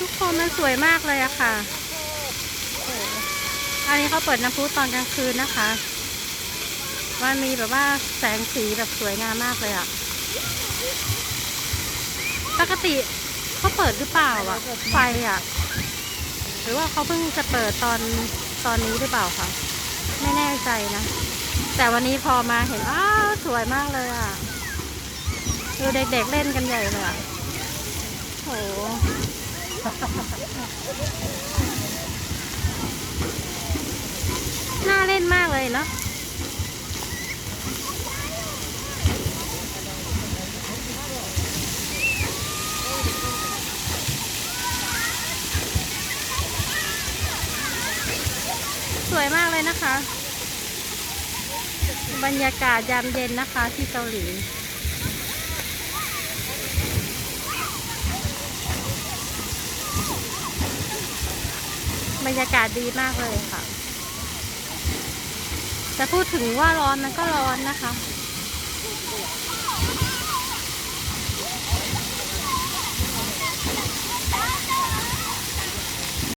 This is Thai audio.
ทุกคนมันสวยมากเลยอะค่ะอ้อันนี้เขาเปิดน้ำพุตอนกลางคืนนะคะ มันมีแบบว่าแสงสีแบบสวยงามมากเลยอะปกติเขาเปิดหรือเปล่าอะไฟอะหรือว่าเขาเพิ่งจะเปิดตอนตอนนี้หรือเปล่าคะไม่แน่ใจนะ แต่วันนี้พอมาเห็นอ้าวสวยมากเลยอะดูเด็กๆเล่นกันใหญ่เลยอะ น่าเล่นมากเลยเนาะสวยมากเลยนะคะ บรรยากาศยามเย็นนะคะที่เกาหลี บรรยากาศดีมากเลยค่ะ จะพูดถึงว่าร้อนมันก็ร้อนนะคะ